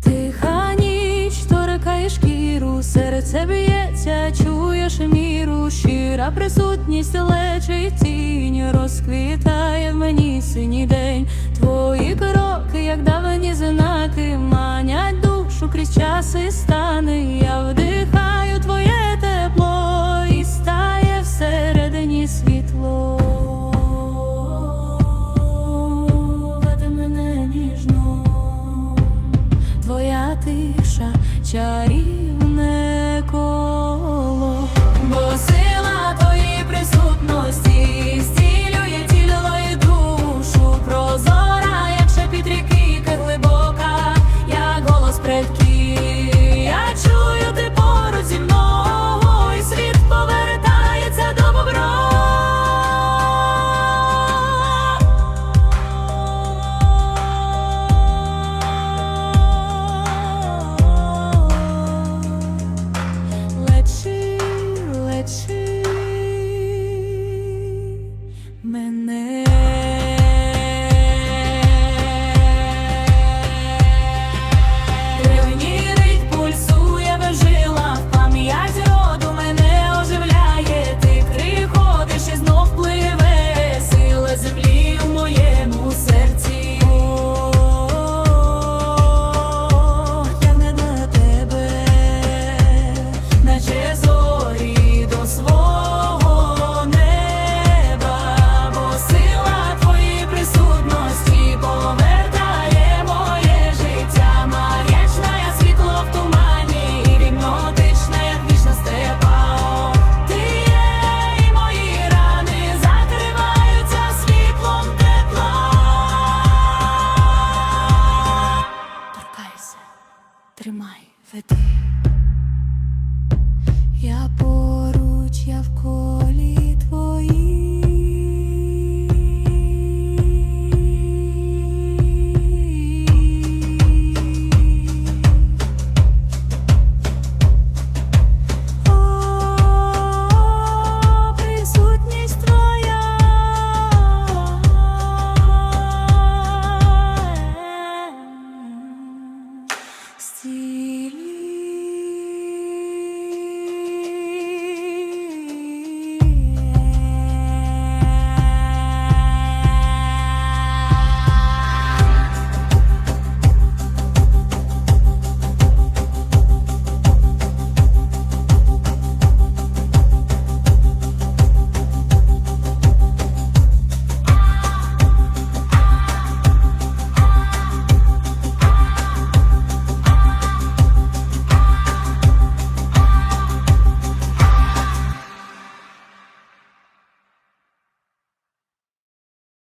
Тиха ніч торкає шкіру, серце б'ється, чуєш міру, щира присутність лечить тінь, розквітає в мені синій день. Твої ці знаки манять душу крізь час і стани. Я вдихаю твоє тепло і стає всередині світло. Веди мене ніжно, твоя тиша чарі. тримай за.